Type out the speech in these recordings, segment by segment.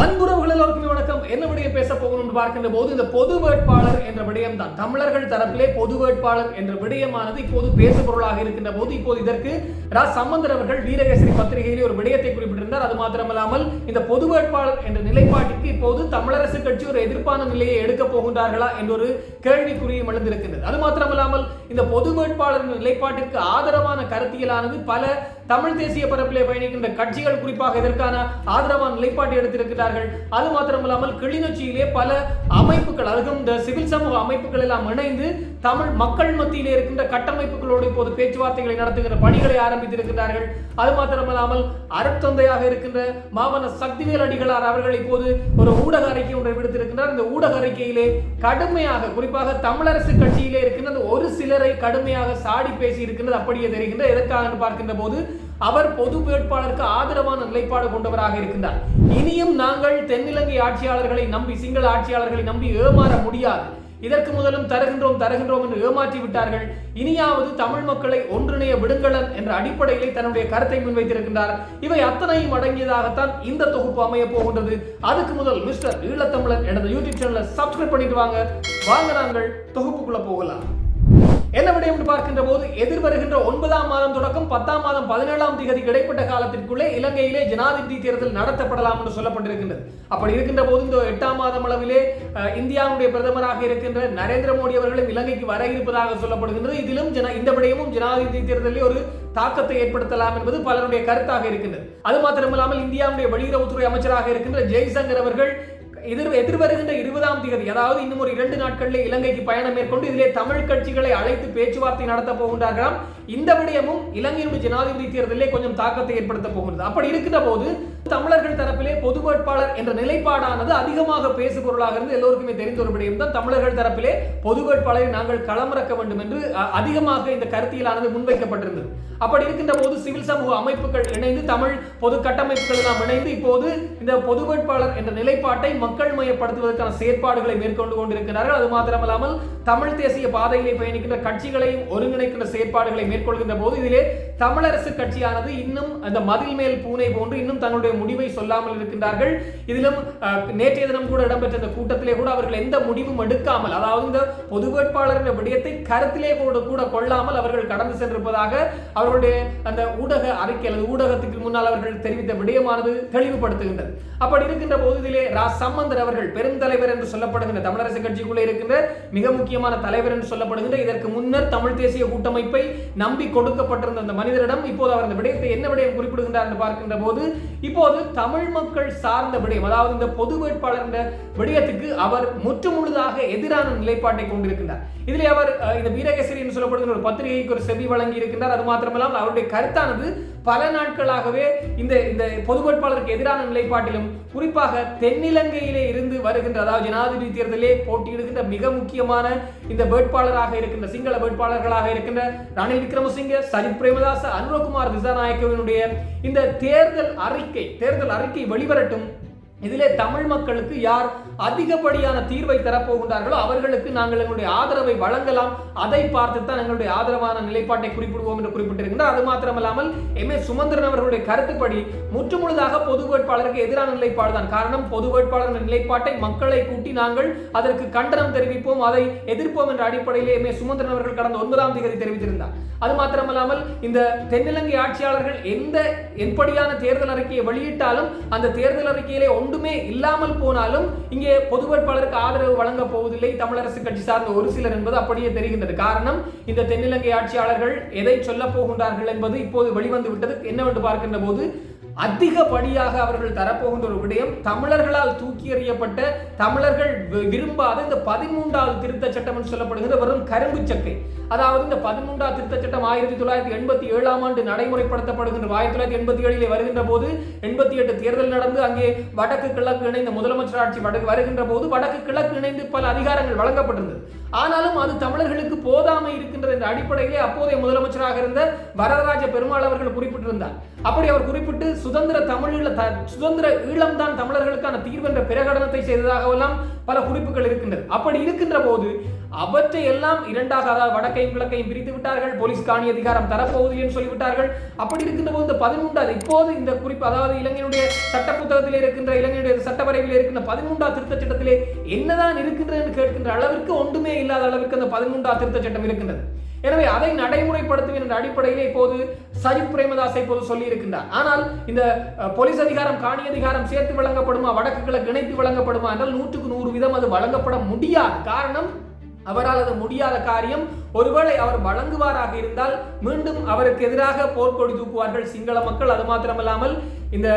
அன்புறவுகள் எல்லோருக்குமே வணக்கம். என்ன விடயம் பேச போகணும்னு என்று பார்க்கின்ற போது இந்த பொது வேட்பாளர் என்ற விடயம் தான். தமிழர்கள் தரப்பிலே பொது வேட்பாளர் என்ற விடயமானது இப்போது பேசு பொருளாக இருக்கின்ற போது இப்போது இதற்கு ரா. சம்பந்தர் அவர்கள் வீரகேசரி பத்திரிகையிலே ஒரு விடயத்தை குறிப்பிட்டிருந்தார். அது மாத்திரமல்லாமல் இந்த பொது வேட்பாளர் என்ற நிலைப்பாட்டிற்கு இப்போது தமிழரசு கட்சி ஒரு எதிர்ப்பான நிலையை எடுக்க போகின்றார்களா என்ற ஒரு கேள்விக்குறியும் எழுந்திருக்கின்றது. அது மாத்திரமல்லாமல் இந்த பொது வேட்பாளர் நிலைப்பாட்டிற்கு ஆதரவான கருத்தியலானது பல தமிழ் தேசிய பரப்பிலே பயணிக்கின்ற கட்சிகள் குறிப்பாக இதற்கான ஆதரவான நிலைப்பாட்டை எடுத்திருக்கிறார்கள். அது மாத்திரமில்லாமல் கிளிநொச்சியிலே பல அமைப்புகள் அதுவும் இந்த சிவில் சமூக அமைப்புகள் எல்லாம் இணைந்து தமிழ் மக்கள் மத்தியிலே இருக்கின்ற கட்டமைப்புகளோடு இப்போது பேச்சுவார்த்தைகளை நடத்துகின்ற பணிகளை ஆரம்பித்திருக்கிறார்கள். அது மாத்திரமில்லாமல் அருட்தந்தையாக இருக்கின்ற மாவன சக்திவேல் அடிகளார் அவர்கள் இப்போது ஒரு ஊடக அறிக்கை ஒன்றை விடுத்திருக்கின்றார். இந்த ஊடக அறிக்கையிலே கடுமையாக குறிப்பாக தமிழரசு கட்சியிலே இருக்கின்ற ஒரு சிலரை கடுமையாக சாடி பேசி இருக்கின்றது அப்படியே தெரிகின்ற எதற்காக என்று பார்க்கின்ற போது அவர் பொது வேட்பாளருக்கு ஆதரவான நிலைப்பாடு கொண்டவராக இருக்கின்றார். இனியும் நாங்கள் தென்னிலங்கை ஆட்சியாளர்களை நம்பி சிங்கள ஆட்சியாளர்களை நம்பி ஏமாற முடியாது. இதற்கு முதலும் தருகின்றோம் தருகின்றோம் என்று ஏமாற்றி விட்டார்கள். இனியாவது தமிழ் மக்களை ஒன்றிணைய விடுங்களன் என்ற அடிப்படையிலே தன்னுடைய கருத்தை முன்வைத்திருக்கின்றார். இவை அத்தனையும் அடங்கியதாகத்தான் இந்த தொகுப்பு அமைய போகின்றது. அதுக்கு முதல் மிஸ்டர் ஈழத்தமிழன் எனது யூடியூப் சேனலை சப்ஸ்கிரைப் பண்ணிட்டு வாங்க. வாங்க நாங்கள் தொகுப்புக்குள்ள போகலாம். என்ன விடயம் என்று பார்க்கின்ற போது எதிர்வருகின்ற ஒன்பதாம் மாதம் தொடக்கம் பத்தாம் மாதம் பதினேழாம் தேதி இடைப்பட்ட காலத்திற்குள்ளே இலங்கையிலே ஜனாதிபதி தேர்தல் நடத்தப்படலாம் என்று சொல்லப்பட்டிருக்கின்றது. அப்படி இருக்கின்ற போது இந்த எட்டாம் மாதம் அளவிலே இந்தியாவுடைய பிரதமராக இருக்கின்ற நரேந்திர மோடி அவர்களும் இலங்கைக்கு வர இருப்பதாக சொல்லப்படுகின்றது. இதிலும் ஜன இந்த விடயமும் ஜனாதிபதி தேர்தலில் ஒரு தாக்கத்தை ஏற்படுத்தலாம் என்பது பலருடைய கருத்தாக இருக்கின்றது. அது மாத்திரமில்லாமல் இந்தியாவுடைய வெளியுறவுத்துறை அமைச்சராக இருக்கின்ற ஜெய்சங்கர் அவர்கள் எதிர் எதிர்வருகின்ற இருபதாம் தேதி அதாவது இன்னும் ஒரு இரண்டு நாட்களில் இலங்கைக்கு பயணம் மேற்கொண்டு இதிலே தமிழ் கட்சிகளை அழைத்து பேச்சுவார்த்தை நடத்த போகின்றார்களாம். இந்த விடயமும் இலங்கையினுடைய ஜனாதிபதி தேர்தலிலே கொஞ்சம் தாக்கத்தை ஏற்படுத்த போகின்றது. அப்படி இருக்கின்ற போது தமிழர்கள் தரப்பிலே பொது வேட்பாளர் என்ற நிலைப்பாடானது அதிகமாக பேசு பொருளாக இருந்து எல்லோருக்குமே தெரிந்த ஒரு விடயம் தான். தமிழர்கள் தரப்பிலே பொது வேட்பாளரை நாங்கள் களமிறக்க வேண்டும் என்று அதிகமாக இந்த கருத்தியலானது முன்வைக்கப்பட்டிருந்தது. அப்படி இருக்கின்ற போது சிவில் சமூக அமைப்புகள் இணைந்து தமிழ் பொது கட்டமைப்புகள் எல்லாம் இணைந்து இப்போது இந்த பொது வேட்பாளர் என்ற நிலைப்பாட்டை மக்கள் மயப்படுத்துவதற்கான செயற்பாடுகளை மேற்கொண்டு கொண்டிருக்கிறார்கள். அது மாத்திரமல்லாமல் தமிழ் தேசிய பாதையிலே பயணிக்கின்ற கட்சிகளையும் ஒருங்கிணைக்கின்ற செயற்பாடுகளை மேற்கொள்கின்ற போது இதிலே தமிழரசு கட்சியானது இன்னும் அந்த மதில் மேல் பூனை போன்று இன்னும் தங்களுடைய முடிவை சொல்லாமல் இருக்கின்றார்கள். இதிலும் நேற்றைய தினம் கூட இடம்பெற்ற இந்த கூட்டத்திலே கூட அவர்கள் எந்த முடிவும் எடுக்காமல் அதாவது இந்த பொது வேட்பாளர் என்ற விடயத்தை கருத்திலே கூட கூட கொள்ளாமல் அவர்கள் கடந்து சென்றிருப்பதாக அவர்களுடைய அந்த ஊடக அறிக்கை அல்லது ஊடகத்துக்கு முன்னால் அவர்கள் தெரிவித்த விடயமானது தெளிவுபடுத்துகின்றது. அப்படி இருக்கின்ற போது இதிலே ரா சம்பந்தர் அவர்கள் பெருந்தலைவர் என்று சொல்லப்படுகின்ற தமிழரசு கட்சிக்குள்ளே இருக்கின்ற மிக முக்கியமான தலைவர் என்று சொல்லப்படுகின்ற இதற்கு முன்னர் தமிழ் தேசிய கூட்டமைப்பை நம்பி கொடுக்கப்பட்டிருந்த அந்த மனிதரிடம் இப்போது அவர் அந்த விடயத்தை என்ன விடயம் குறிப்பிடுகின்றார் என்று பார்க்கின்ற போது இப்போ இப்போது தமிழ் மக்கள் சார்ந்த விடயம் அதாவது இந்த பொது வேட்பாளர் என்ற விடயத்துக்கு அவர் முற்று முழுதாக எதிரான நிலைப்பாட்டை கொண்டிருக்கின்றார். இதிலே அவர் இந்த வீரகேசரி என்று சொல்லப்படுகிற ஒரு பத்திரிகைக்கு ஒரு செவி வழங்கி இருக்கின்றார் அது மாத்திரமல்லாமல் அவருடைய கருத்தானது பல நாட்களாகவே இந்த இந்த பொது வேட்பாளருக்கு எதிரான நிலைப்பாட்டிலும் குறிப்பாக தென்னிலங்கையிலே இருந்து வருகின்ற அதாவது ஜனாதிபதி தேர்தலிலே போட்டியிடுகின்ற மிக முக்கியமான இந்த வேட்பாளராக இருக்கின்ற சிங்கள வேட்பாளர்களாக இருக்கின்ற ரணில் விக்ரமசிங்க சஜித் பிரேமதாச அனுரகுமார் திசாநாயக்கவினுடைய இந்த தேர்தல் அறிக்கை தேர்தல் அறிக்கை வெளிவரட்டும் இதிலே தமிழ் மக்களுக்கு யார் அதிகப்படியான தீர்வை தரப்போகின்றார்களோ அவர்களுக்கு நாங்கள் எங்களுடைய ஆதரவை வழங்கலாம். அதை பார்த்து தான் எங்களுடைய ஆதரவான நிலைப்பாட்டை குறிப்பிடுவோம் என்று குறிப்பிட்டிருக்கின்றார். அது மாத்திரமல்லாமல் எம். ஏ சுமந்திரன் அவர்களுடைய கருத்துப்படி முற்றுமுழுதாக பொது வேட்பாளருக்கு எதிரான நிலைப்பாடு தான். காரணம் பொது வேட்பாளர் நிலைப்பாட்டை மக்களை கூட்டி நாங்கள் அதற்கு கண்டனம் தெரிவிப்போம் அதை எதிர்ப்போம் என்ற அடிப்படையிலே எம். ஏ சுமந்திரன் அவர்கள் கடந்த ஒன்பதாம் தேதி தெரிவித்திருந்தார். அது மாத்திரமல்லாமல் இந்த தென்னிலங்கை ஆட்சியாளர்கள் எந்த எப்படியான தேர்தல் அறிக்கையை வெளியிட்டாலும் அந்த தேர்தல் அறிக்கையிலே ஒன்றுமே இல்லாமல் போனாலும் இங்கே பொது வேட்பாளருக்கு ஆதரவு வழங்க போவதில்லை. தமிழரசு கட்சி சார்ந்த ஒரு சிலர் என்பது அப்படியே தெரிகின்றது. காரணம் இந்த தென்னிலங்கை ஆட்சியாளர்கள் எதை சொல்ல போகின்றார்கள் என்பது இப்போது வெளிவந்து விட்டது என்னவென்று பார்க்கின்ற போது அதிகப்படியாக அவர்கள் தரப்போகின்ற ஒரு விடயம் தமிழர்களால் தூக்கி எறியப்பட்ட தமிழர்கள் வி- விரும்பாத இந்த பதிமூன்றாவது திருத்த சட்டம் என்று சொல்லப்படுகிற வெறும் கரும்பு சக்கை. அதாவது இந்த பதிமூன்றாவது திருத்த சட்டம் ஆயிரத்தி தொள்ளாயிரத்தி எண்பத்தி ஏழாம் ஆண்டு நடைமுறைப்படுத்தப்படுகின்ற ஆயிரத்தி தொள்ளாயிரத்தி எண்பத்தி ஏழிலே வருகின்ற போது எண்பத்தி எட்டு தேர்தல் நடந்து அங்கே வடக்கு கிழக்கு இணைந்த முதலமைச்சர் ஆட்சி வடக்கு வருகின்ற போது வடக்கு கிழக்கு இணைந்து பல அதிகாரங்கள் வழங்கப்பட்டிருந்தது. ஆனாலும் அது தமிழர்களுக்கு போதாமை இருக்கின்றது என்ற அடிப்படையிலே அப்போதைய முதலமைச்சராக இருந்த வரதராஜ பெருமாள் அவர்கள் குறிப்பிட்டிருந்தார். அப்படி அவர் குறிப்பிட்டு சுதந்திர தமிழீழ த- சுதந்திர ஈழம் தான் தமிழர்களுக்கான தீர்வு என்ற பிரகடனத்தை செய்ததாகவெல்லாம் பல குறிப்புகள் இருக்கின்றது. அப்படி இருக்கின்ற போது அவற்றை எல்லாம் இரண்டாக அதாவது வடக்கையும் கிழக்கையும் பிரித்து விட்டார்கள். போலீஸ் காணி அதிகாரம் தரப்போவதில்லை என்று சொல்லிவிட்டார்கள். அப்படி இருக்கின்ற போது இந்த பதிமூன்றாவது இப்போது இந்த குறிப்பு அதாவது இலங்கையினுடைய சட்ட புத்தகத்தில் இருக்கின்ற இலங்கையுடைய சட்டவரைவில் இருக்கின்ற பதிமூன்றாவது திருத்த சட்டத்திலே என்னதான் இருக்கின்றது என்று கேட்கின்ற அளவிற்கு ஒன்றுமே இல்லாத அளவிற்கு அந்த பதிமூன்றாவது திருத்த சட்டம் இருக்கின்றது. எனவே அதை நடைமுறைப்படுத்துவேன் என்ற அடிப்படையில் இப்போது சஜித் பிரேமதாஸ் இப்போது சொல்லி இருக்கின்றார் ஆனால் இந்த போலீஸ் அதிகாரம் காணி அதிகாரம் சேர்த்து வழங்கப்படுமா வடக்கு கிழக்கு இணைத்து வழங்கப்படுமா என்றால் நூற்றுக்கு நூறு வீதம் அது வழங்கப்பட முடியாது. காரணம் அவரால் அது முடியாத காரியம். ஒருவேளை அவர் வழங்குவாராக இருந்தால் மீண்டும் அவருக்கு எதிராக போர்க்கொடி தூக்குவார்கள் சிங்கள மக்கள். அது மாத்திரமல்லாமல் இந்த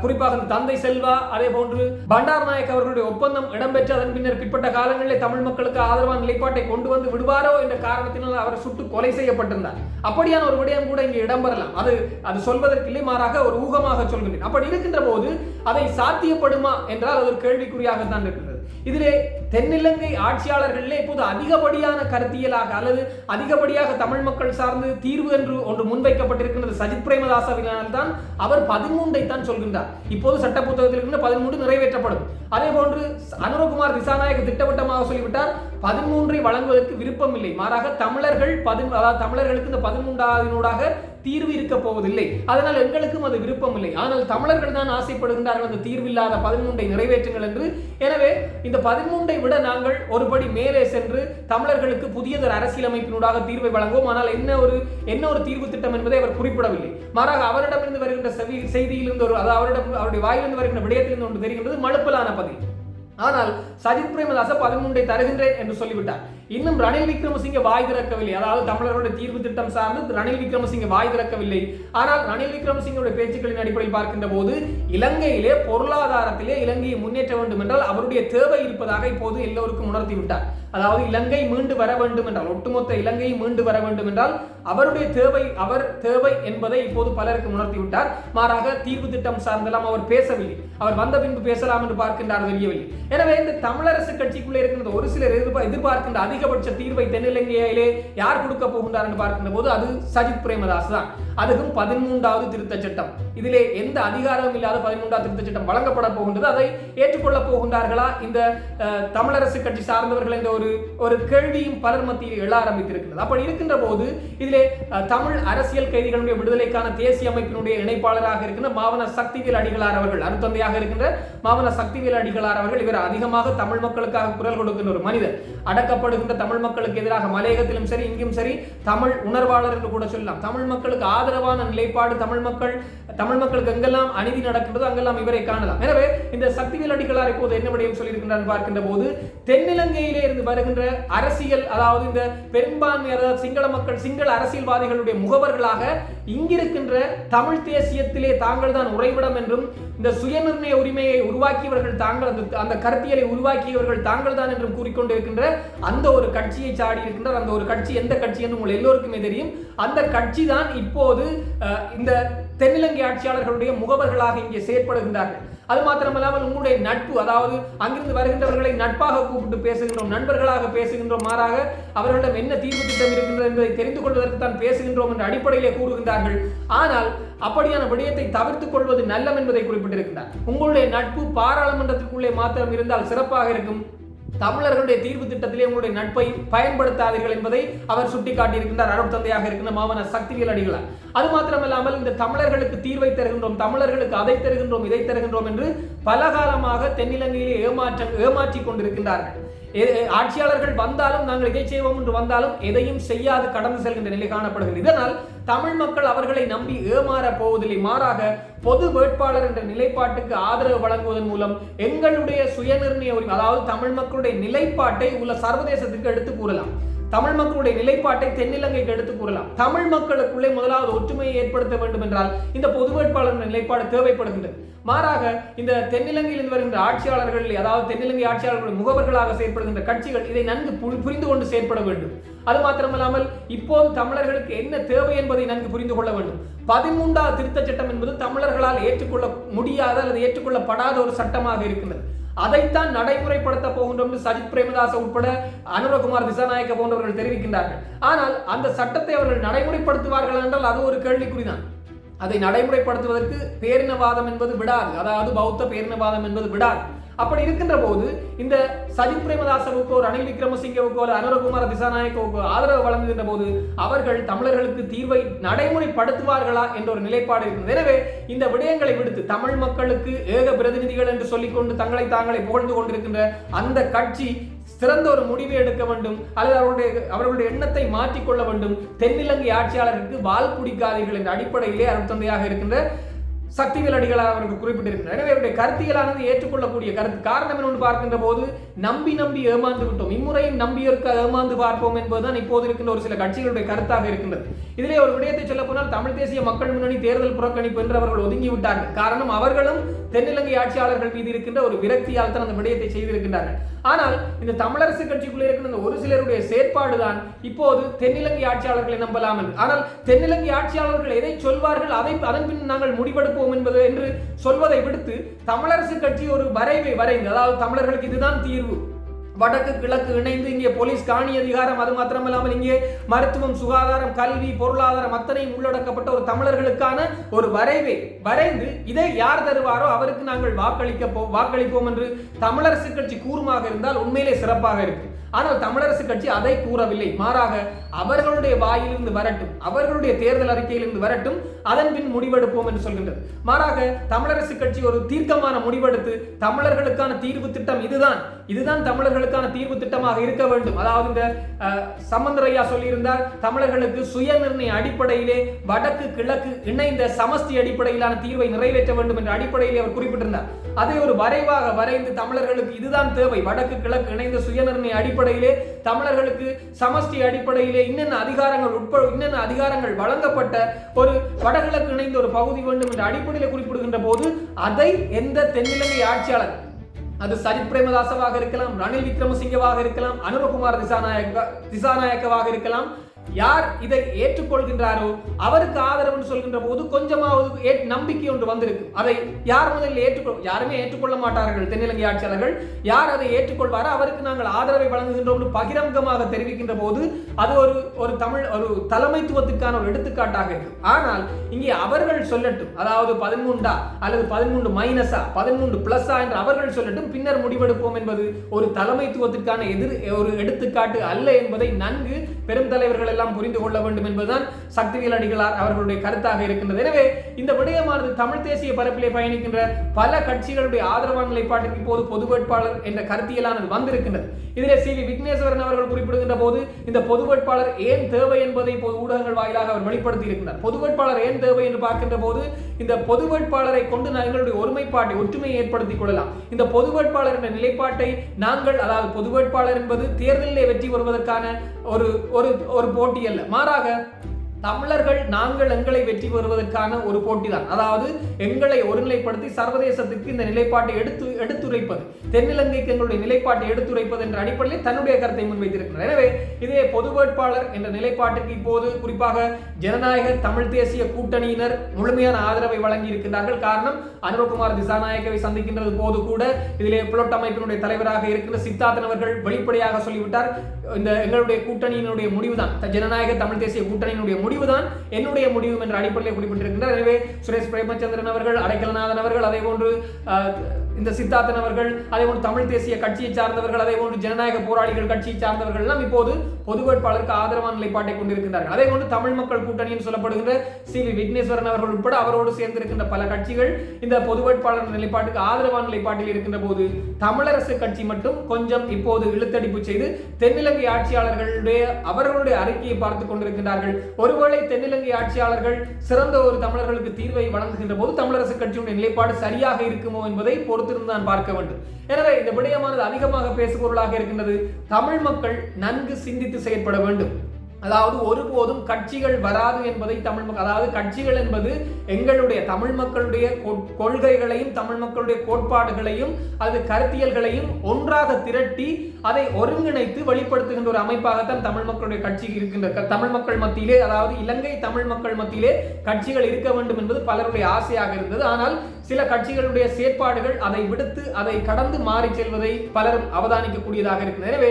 குறிப்பாக இந்த தந்தை செல்வா அதே போன்று பண்டார் நாயக் அவர்களுடைய ஒப்பந்தம் இடம்பெற்ற அதன் பின்னர் பிற்பட்ட காலங்களிலே தமிழ் மக்களுக்கு ஆதரவான நிலைப்பாட்டை கொண்டு வந்து விடுவாரோ என்ற காரணத்தினால் அவர் சுட்டு கொலை செய்யப்பட்டிருந்தார். அப்படியான ஒரு விடயம் கூட இங்கே இடம்பெறலாம். அது அது சொல்வதற்கு இல்லை மாறாக ஒரு ஊகமாக சொல்கின்றேன். அப்படி இருக்கின்ற போது அதை சாத்தியப்படுமா என்றால் அது ஒரு கேள்விக்குறியாகத்தான் இருக்கிறது. இதிலே தென்னிலங்கை ஆட்சியாளர்களிலே இப்போது அதிகப்படியான கருத்தியலாக அல்லது அதிகப்படியாக தமிழ் மக்கள் சார்ந்து தீர்வு என்று ஒன்று முன்வைக்கப்பட்டிருக்கின்றது சஜித் பிரேமதாசவினால் தான் அவர் பதிமூன்றை தான் சொல்கின்றார். இப்போது சட்ட புத்தகத்தில் இருக்கின்ற பதிமூன்று நிறைவேற்றப்படும். அதே போன்று அனுரகுமார் திசாநாயக் திட்டவட்டமாக சொல்லிவிட்டார் பதிமூன்றை வழங்குவதற்கு விருப்பம் இல்லை மாறாக தமிழர்கள் பதி அதாவது தமிழர்களுக்கு இந்த பதிமூன்றாவதினூடாக தீர்வு இருக்க போவதில்லை. அதனால் எங்களுக்கும் அது விருப்பம் இல்லை ஆனால் தமிழர்கள் தான் ஆசைப்படுகின்றார்கள் அந்த தீர்வில்லாத பதிமூன்றை நிறைவேற்றுங்கள் என்று. எனவே இந்த பதிமூன்றை விட நாங்கள் ஒருபடி மேலே சென்று தமிழர்களுக்கு புதியதொரு அரசியலமைப்பினூடாக தீர்வை வழங்குவோம். ஆனால் என்ன ஒரு என்ன ஒரு தீர்வு திட்டம் என்பதை அவர் குறிப்பிடவில்லை. மாறாக அவரிடமிருந்து வருகின்ற செவி செய்தியிலிருந்து ஒரு அதாவது அவரிடம் அவருடைய வாயிலிருந்து வருகின்ற விடயத்திலிருந்து ஒன்று தெரிகின்றது மழுப்பலான பதில். ஆனால் சஜித் பிரேமதாச பதிமூன்றை தருகின்றேன் என்று சொல்லிவிட்டார். இன்னும் ரணில் விக்ரமசிங்க வாய் திறக்கவில்லை. அதாவது தமிழர்களுடைய தீர்வு திட்டம் சார்ந்து ரணில் விக்ரமசிங்க வாய் திறக்கவில்லை. ஆனால் ரணில் விக்ரமசிங்கோட பேச்சுக்களின் அடிப்படையில் பார்க்கின்ற போது இலங்கையிலே பொருளாதாரத்திலே இலங்கையை முன்னேற்ற வேண்டும் என்றால் அவருடைய தேவை இருப்பதாக இப்போது எல்லோருக்கும் உணர்த்தி விட்டார். அதாவது இலங்கை மீண்டு வர வேண்டும் என்றால் ஒட்டுமொத்த இலங்கை மீண்டு வர வேண்டும் என்றால் அவருடைய தேவை அவர் தேவை என்பதை இப்போது பலருக்கு உணர்த்தி விட்டார். மாறாக தீர்வு திட்டம் சார்ந்தெல்லாம் அவர் பேசவில்லை. அவர் வந்த பின்பு பேசலாம் என்று பார்க்கின்றார் தெரியவில்லை. எனவே இந்த தமிழரசு கட்சிக்குள்ளே இருக்கின்ற ஒரு சிலர் எதிர்பார்க்கின்ற அதிகபட்ச தீர்வை தென்னிலங்கையிலே யார் கொடுக்க போகின்றார் என்று பார்க்கின்ற போது அது சஜித் பிரேமதாஸ் தான். அதுக்கும் பதிமூன்றாவது திருத்த சட்டம். இதிலே எந்த அதிகாரமும் இல்லாத பதிமூன்றாவது திருத்த சட்டம் வழங்கப்பட போகின்றது. அதை ஏற்றுக்கொள்ளப் போகின்றார்களா? இந்த தமிழரசு கட்சி சார்ந்தவர்கள் என்ற ஒரு ஒரு கேள்வியும் பலர் மத்தியில் எழ ஆரம்பித்திருக்கிறது அப்படி இருக்கின்ற போது இதிலே தமிழ் அரசியல் கைதிகளுடைய விடுதலைக்கான தேசிய அமைப்பினுடைய இணைப்பாளராக இருக்கின்ற மாவன சக்திவேல் அடிகளார் அவர்கள் அருத்தந்தையாக இருக்கின்ற மாவன சக்திவேல் அடிகளார் அவர்கள் இவர் அதிகமாக தமிழ் மக்களுக்காக குரல் கொடுக்கின்ற ஒரு மனிதர். அடக்கப்படுகின்ற கொண்ட தமிழ் மக்களுக்கு எதிராக மலையகத்திலும் சரி இங்கும் சரி தமிழ் உணர்வாளர் என்று கூட சொல்லலாம். தமிழ் மக்களுக்கு ஆதரவான நிலைப்பாடு தமிழ் மக்கள் தமிழ் மக்களுக்கு எங்கெல்லாம் அநீதி நடக்கின்றதோ அங்கெல்லாம் இவரை காணலாம். எனவே இந்த சக்திவேல் அடிகளார் இப்போது என்ன விடயம் சொல்லியிருக்கின்றார் பார்க்கின்ற போது தென்னிலங்கையிலே இருந்து வருகின்ற அரசியல் அதாவது இந்த பெரும்பான்மை அதாவது சிங்கள மக்கள் சிங்கள அரசியல்வாதிகளுடைய முகவர்களாக இங்கிருக்கின்ற தமிழ் தேசியத்திலே தாங்கள் தான் உறைவிடம் என்றும் இந்த சுயநிர்ணய உரிமையை உருவாக்கியவர்கள் தாங்கள் அந்த அந்த கருத்தியலை உருவாக்கியவர்கள் தாங்கள் தான் என்றும் கூறிக்கொண்டிருக்கின்ற அந்த ஒரு கட்சியை சாடி இருக்கின்றார் அந்த ஒரு கட்சி எந்த கட்சி என்று உங்கள் எல்லோருக்குமே தெரியும். அந்த கட்சி தான் இப்போது இந்த தென்னிலங்கை ஆட்சியாளர்களுடைய முகவர்களாக இங்கே செயற்படுகின்றார்கள். அது மாத்திரமல்லாமல் உங்களுடைய நட்பு அதாவது அங்கிருந்து வருகின்றவர்களை நட்பாக கூப்பிட்டு பேசுகின்றோம் நண்பர்களாக பேசுகின்றோம் மாறாக அவர்களிடம் என்ன தீர்வு திட்டம் இருக்கின்றது என்பதை தெரிந்து கொள்வதற்கு தான் பேசுகின்றோம் என்ற அடிப்படையிலே கூறுகின்றார்கள். ஆனால் அப்படியான விடயத்தை தவிர்த்துக் கொள்வது நல்லம் என்பதை குறிப்பிட்டிருக்கிறார் உங்களுடைய நட்பு பாராளுமன்றத்திற்குள்ளே மாத்திரம் இருந்தால் சிறப்பாக இருக்கும். தமிழர்களுடைய தீர்வு திட்டத்திலே உங்களுடைய நட்பை பயன்படுத்தாதீர்கள் என்பதை அவர் சுட்டிக்காட்டியிருக்கின்றார். அரபு தந்தையாக இருக்கின்ற மாவன சக்திகள் அடிகளார். அது மாத்திரமல்லாமல் இந்த தமிழர்களுக்கு தீர்வை தருகின்றோம் தமிழர்களுக்கு அதை தருகின்றோம் இதை தருகின்றோம் என்று பல காலமாக தென்னிலங்கையிலே ஏமாற்ற ஏமாற்றி கொண்டிருக்கின்றார்கள். ஆட்சியாளர்கள் வந்தாலும் நாங்கள் இதை செய்வோம் என்று வந்தாலும் எதையும் செய்யாது கடந்து செல்கின்ற நிலை காணப்படுகிறது. இதனால் தமிழ் மக்கள் அவர்களை நம்பி ஏமாற போவதில்லை. மாறாக பொது வேட்பாளர் என்ற நிலைப்பாட்டுக்கு ஆதரவு வழங்குவதன் மூலம் எங்களுடைய சுயநிர்ணய உரிமை அதாவது தமிழ் மக்களுடைய நிலைப்பாட்டை உள்ள சர்வதேசத்துக்கு எடுத்து கூறலாம். தமிழ் மக்களுடைய நிலைப்பாட்டை தென்னிலங்கைக்கு எடுத்து கூறலாம். தமிழ் மக்களுக்குள்ளே முதலாவது ஒற்றுமையை ஏற்படுத்த வேண்டும் என்றால் இந்த பொது வேட்பாளர் நிலைப்பாடு தேவைப்படுகின்றது. மாறாக இந்த தென்னிலங்கையில் வருகின்ற ஆட்சியாளர்கள் அதாவது தென்னிலங்கை ஆட்சியாளர்களுடைய முகவர்களாக செயற்படுகின்ற கட்சிகள் இதை நன்கு புரிந்து கொண்டு செயற்பட வேண்டும். அது மாத்திரமல்லாமல் இப்போது தமிழர்களுக்கு என்ன தேவை என்பதை நன்கு புரிந்து கொள்ள வேண்டும். பதிமூன்றாவது திருத்த சட்டம் என்பது தமிழர்களால் ஏற்றுக்கொள்ள முடியாத அல்லது ஏற்றுக்கொள்ளப்படாத ஒரு சட்டமாக இருக்கின்றது. அதைத்தான் நடைமுறைப்படுத்த போகின்றோம் என்று சஜித் பிரேமதாச உட்பட அனுரகுமார் திசாநாயக்க போன்றவர்கள் தெரிவிக்கின்றார்கள். ஆனால் அந்த சட்டத்தை அவர்கள் நடைமுறைப்படுத்துவார்கள் என்றால் அது ஒரு கேள்விக்குறிதான். அதை நடைமுறைப்படுத்துவதற்கு பேரினவாதம் என்பது விடாது. அதாவது பௌத்த பேரினவாதம் என்பது விடாது. அப்படி இருக்கின்ற போது இந்த சஜித் பிரேமதாசவுக்கோ ரணில் விக்ரமசிங்கவுக்கோ அல்லது அனுரகுமார திசாநாயக்கவுக்கோ ஆதரவு வழங்குகின்ற போது அவர்கள் தமிழர்களுக்கு தீர்வை நடைமுறைப்படுத்துவார்களா என்ற ஒரு நிலைப்பாடு இருக்கிறது எனவே இந்த விடயங்களை விடுத்து தமிழ் மக்களுக்கு ஏக பிரதிநிதிகள் என்று சொல்லிக்கொண்டு தங்களை தாங்களை புகழ்ந்து கொண்டிருக்கின்ற அந்த கட்சி சிறந்த ஒரு முடிவை எடுக்க வேண்டும் அல்லது அவருடைய அவர்களுடைய எண்ணத்தை மாற்றிக்கொள்ள வேண்டும். தென்னிலங்கை ஆட்சியாளருக்கு வால் பிடிக்காதீர்கள் என்ற அடிப்படையிலே அருத்தந்தையாக இருக்கின்ற சக்திவேல் அடிகளார் அவர்கள் குறிப்பிட்டிருக்கிறார். எனவே இவருடைய கருத்தியலானது ஏற்றுக்கொள்ளக்கூடிய கருத்து காரணம் என்று பார்க்கின்ற போது நம்பி நம்பி ஏமாந்து விட்டோம். இம்முறையும் நம்பியிருக்க ஏமாந்து பார்ப்போம் என்பதுதான் இப்போது இருக்கின்ற ஒரு சில கட்சிகளுடைய கருத்தாக இருக்கின்றது. இதிலே ஒரு விடயத்தை சொல்ல போனால் தமிழ் தேசிய மக்கள் முன்னணி தேர்தல் புறக்கணிப்பு என்று அவர்கள் ஒதுங்கி விட்டார்கள். காரணம் அவர்களும் தென்னிலங்கை ஆட்சியாளர்கள் மீது இருக்கின்ற ஒரு விரக்தியால் தான் அந்த விடயத்தை செய்திருக்கின்றார்கள். ஆனால் இந்த தமிழரசு கட்சிக்குள்ளே இருக்கின்ற ஒரு சிலருடைய செயற்பாடு தான் இப்போது தென்னிலங்கை ஆட்சியாளர்களை நம்பலாம் என்று ஆனால் தென்னிலங்கை ஆட்சியாளர்கள் எதை சொல்வார்கள் அதை அதன் பின் நாங்கள் முடிவெடுப்போம் என்பது என்று சொல்வதை விடுத்து தமிழரசு கட்சி ஒரு வரைவை வரைந்து அதாவது தமிழர்களுக்கு இதுதான் தீர்வு வடக்கு கிழக்கு இணைந்து இங்கே போலீஸ் காணி அதிகாரம். அது மாத்திரமில்லாமல் இங்கே மருத்துவம் சுகாதாரம் கல்வி பொருளாதாரம் அத்தனையும் உள்ளடக்கப்பட்ட ஒரு தமிழர்களுக்கான ஒரு வரைவை. வரைந்து இதை யார் தருவாரோ அவருக்கு நாங்கள் வாக்களிக்க போ வாக்களிப்போம் என்று தமிழரசு கட்சி கூறுமாக இருந்தால் உண்மையிலே சிறப்பாக இருக்கு. ஆனால் தமிழரசு கட்சி அதை கூறவில்லை. மாறாக அவர்களுடைய வாயிலிருந்து வரட்டும் அவர்களுடைய தேர்தல் அறிக்கையிலிருந்து வரட்டும் அதன் பின் முடிவெடுப்போம் என்று சொல்கின்றது. மாறாக தமிழரசு கட்சி ஒரு தீர்க்கமான முடிவெடுத்து தமிழர்களுக்கான தீர்வு திட்டம் இதுதான். இதுதான் தமிழர்களுக்கான தீர்வு திட்டமாக இருக்க வேண்டும். அதாவது இந்த சம்பந்தரையா சொல்லியிருந்தார் தமிழர்களுக்கு சுய நிர்ணய அடிப்படையிலே வடக்கு கிழக்கு இணைந்த சமஸ்தி அடிப்படையிலான தீர்வை நிறைவேற்ற வேண்டும் என்ற அடிப்படையிலே அவர் குறிப்பிட்டிருந்தார். அதை ஒரு வரைவாக வரைந்து தமிழர்களுக்கு இதுதான் தேவை. வடக்கு கிழக்கு இணைந்த சுயநிர்ணய அடிப்படையிலே தமிழர்களுக்கு சமஷ்டி அடிப்படையிலே இன்னென்ன அதிகாரங்கள் உட்பட இன்னென்ன அதிகாரங்கள் வழங்கப்பட்ட ஒரு வடகிழக்கு இணைந்த ஒரு பகுதி வேண்டும் என்ற அடிப்படையில் குறிப்பிடுகின்ற போது அதை எந்த தென்னிலங்கை ஆட்சியாளர் அது சஜித் பிரேமதாசவாக இருக்கலாம் ரணில் விக்ரமசிங்கவாக இருக்கலாம் அனுரகுமார் திசாநாயக்க திசாநாயக்கவாக இருக்கலாம். யார் இதை ஏற்றுக்கொள்கின்றாரோ அவருக்கு ஆதரவு சொல்கின்ற போது கொஞ்சமாவது நம்பிக்கை ஒன்று வந்திருக்கு. அதை யார் முதலில் ஏற்றுக்கொள் யாருமே ஏற்றுக்கொள்ள மாட்டார்கள். தென்னிலங்கை ஆட்சியாளர்கள் யார் அதை ஏற்றுக்கொள்வாரோ அவருக்கு நாங்கள் ஆதரவை வழங்குகின்றோம் பகிரங்கமாக தெரிவிக்கின்ற போது அது ஒரு ஒரு தமிழ் ஒரு தலைமைத்துவத்துக்கான ஒரு எடுத்துக்காட்டாக இருக்கும் ஆனால் இங்கே அவர்கள் சொல்லட்டும் அதாவது பதிமூன்றா அல்லது பதிமூன்று மைனஸா பதிமூன்று பிளஸ்ஸா என்று அவர்கள் சொல்லட்டும் பின்னர் முடிவெடுப்போம் என்பது ஒரு தலைமைத்துவத்திற்கான எதிர் ஒரு எடுத்துக்காட்டு அல்ல என்பதை நன்கு பெரும் தலைவர்கள் எல்லாம் புரிந்து கொள்ள வேண்டும் என்பதுதான் சக்திவேல் அடிகளார் அவர்களுடைய கருத்தாக இருக்கின்றது. எனவே இந்த விடயமானது தமிழ் தேசிய பரப்பிலே பயணிக்கின்ற பல கட்சிகளுடைய ஆதரவான நிலைப்பாட்டிற்கு இப்போது பொது வேட்பாளர் என்ற கருத்தியலானது வந்திருக்கின்றது. இதிலே சி வி விக்னேஸ்வரன் அவர்கள் குறிப்பிடுகின்ற போது இந்த பொது வேட்பாளர் ஏன் தேவை என்பதை இப்போது ஊடகங்கள் வாயிலாக அவர் வெளிப்படுத்தி இருக்கின்றார். பொது வேட்பாளர் ஏன் தேவை என்று பார்க்கின்ற போது இந்த பொது வேட்பாளரை கொண்டு எங்களுடைய ஒருமைப்பாட்டை ஒற்றுமையை ஏற்படுத்திக் கொள்ளலாம். இந்த பொது வேட்பாளர் என்ற நிலைப்பாட்டை நாங்கள் அதாவது பொது வேட்பாளர் என்பது தேர்தலிலே வெற்றி பெறுவதற்கான ஒரு ஒரு ஒரு போட்டி அல்ல. மாறாக தமிழர்கள் நாங்கள் எங்களை வெற்றி பெறுவதற்கான ஒரு போட்டி தான் அதாவது எங்களை ஒருநிலைப்படுத்தி சர்வதேசத்துக்கு இந்த நிலைப்பாட்டை எடுத்து எடுத்துரைப்பது. தென்னிலங்கைக்கு எங்களுடைய நிலைப்பாட்டை எடுத்துரைப்பது என்ற அடிப்படையில் தன்னுடைய கருத்தை முன்வைத்திருக்கிறார். எனவே இதே பொது வேட்பாளர் என்ற நிலைப்பாட்டுக்கு இப்போது குறிப்பாக ஜனநாயக தமிழ் தேசிய கூட்டணியினர் முழுமையான ஆதரவை வழங்கி இருக்கின்றார்கள் காரணம் அனுரகுமார் திசாநாயகவை சந்திக்கின்றது போது கூட இதிலே புலட் அமைப்பினுடைய தலைவராக இருக்கின்ற சித்தார்த்தன் அவர்கள் வெளிப்படையாக சொல்லிவிட்டார். இந்த எங்களுடைய கூட்டணியினுடைய முடிவுதான். ஜனநாயக தமிழ் தேசிய கூட்டணியினுடைய முடிவுதான் என்னுடைய முடிவு என்ற அடிப்படையில் குறிப்பிட்டிருக்கின்றார். எனவே சுரேஷ் பிரேமச்சந்திரன் அவர்கள் அடைக்கலநாதன் அவர்கள் அதே போன்று இந்த சித்தார்த்தன் அவர்கள் அதே போன்று தமிழ் தேசிய கட்சியை சார்ந்தவர்கள் அதே போன்று ஜனநாயக போராளிகள் கட்சியை சார்ந்தவர்கள் எல்லாம் இப்போது பொது வேட்பாளருக்கு ஆதரவான நிலைப்பாட்டை கொண்டிருக்கின்றார்கள். அதே போன்று தமிழ் மக்கள் கூட்டணியில் சொல்லப்படுகின்ற சி. வி. விக்னேஸ்வரன் அவர்கள் உட்பட அவரோடு சேர்ந்திருக்கின்ற பல கட்சிகள் இந்த பொது வேட்பாளர் நிலைப்பாட்டுக்கு ஆதரவான நிலைப்பாட்டில் இருக்கின்ற போது தமிழரசு கட்சி மட்டும் கொஞ்சம் இப்போது இழுத்தடிப்பு செய்து தென்னிலங்கை ஆட்சியாளர்களுடைய அவர்களுடைய அறிக்கையை பார்த்துக் கொண்டிருக்கின்றார்கள். ஒருவேளை தென்னிலங்கை ஆட்சியாளர்கள் சிறந்த ஒரு தமிழர்களுக்கு தீர்வை வழங்குகின்ற போது தமிழரசு கட்சியுடைய நிலைப்பாடு சரியாக இருக்குமோ என்பதை பொறுத்து பொறுத்திருந்து பார்க்க வேண்டும். எனவே இந்த விடயமானது அதிகமாக பேசுபொருளாக இருக்கின்றது. தமிழ் மக்கள் நன்கு சிந்தித்து செயற்பட வேண்டும். அதாவது ஒருபோதும் கட்சிகள் வராது என்பதை தமிழ் மக்கள் அதாவது கட்சிகள் என்பது எங்களுடைய தமிழ் மக்களுடைய கொள்கைகளையும் தமிழ் மக்களுடைய கோட்பாடுகளையும் அது கருத்தியல்களையும் ஒன்றாக திரட்டி அதை ஒருங்கிணைத்து வெளிப்படுத்துகின்ற ஒரு அமைப்பாகத்தான் தமிழ் மக்களுடைய கட்சி இருக்கின்ற. தமிழ் மக்கள் மத்தியிலே அதாவது இலங்கை தமிழ் மக்கள் மத்தியிலே கட்சிகள் இருக்க வேண்டும் என்பது பலருடைய ஆசையாக இருந்தது. ஆனால் சில கட்சிகளுடைய செயற்பாடுகள் அதை விடுத்து அதை கடந்து மாறி செல்வதை பலரும் அவதானிக்கக்கூடியதாக இருக்கிறது. எனவே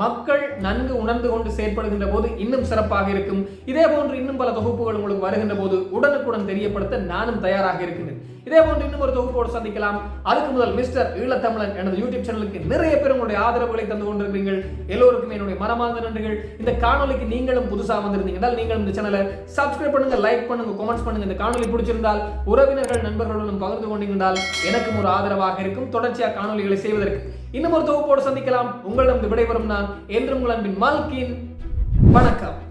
மக்கள் நன்கு உணர்ந்து கொண்டு செயற்படுகின்ற போது இன்னும் சிறப்பாக இருக்கும். இதே போன்று இன்னும் பல தொகுப்புகள் உங்களுக்கு வருகின்ற போது உடனுக்குடன் தெரியப்படுத்த நானும் தயாராக இருக்கின்றேன். இதே போன்று இன்னும் ஒரு தொகுப்போடு சந்திக்கலாம். அதுக்கு முதல் மிஸ்டர் ஈழத்தமிழன் எனது யூடியூப் சேனலுக்கு நிறைய பேர் உங்களுடைய ஆதரவுகளை தந்து கொண்டிருக்கிறீர்கள். எல்லோருக்கும் என்னுடைய மனமார்ந்த நன்றிகள். இந்த காணொலிக்கு நீங்களும் புதுசாக வந்திருந்தீங்கன்னா நீங்களும் இந்த சேனலை சப்ஸ்கிரைப் பண்ணுங்க லைக் பண்ணுங்க கமெண்ட்ஸ் பண்ணுங்க. இந்த காணொலி பிடிச்சிருந்தால் உறவினர்கள் நண்பர்களுடன் பகிர்ந்து கொண்டிருந்தால் எனக்கும் ஒரு ஆதரவாக இருக்கும். தொடர்ச்சியாக காணொலிகளை செய்வதற்கு இன்னும் ஒரு தொகுப்போடு சந்திக்கலாம். உங்களிடம் விடைபெறும் நான் என்றும் உங்கள் அன்பின் மால்கின். வணக்கம்.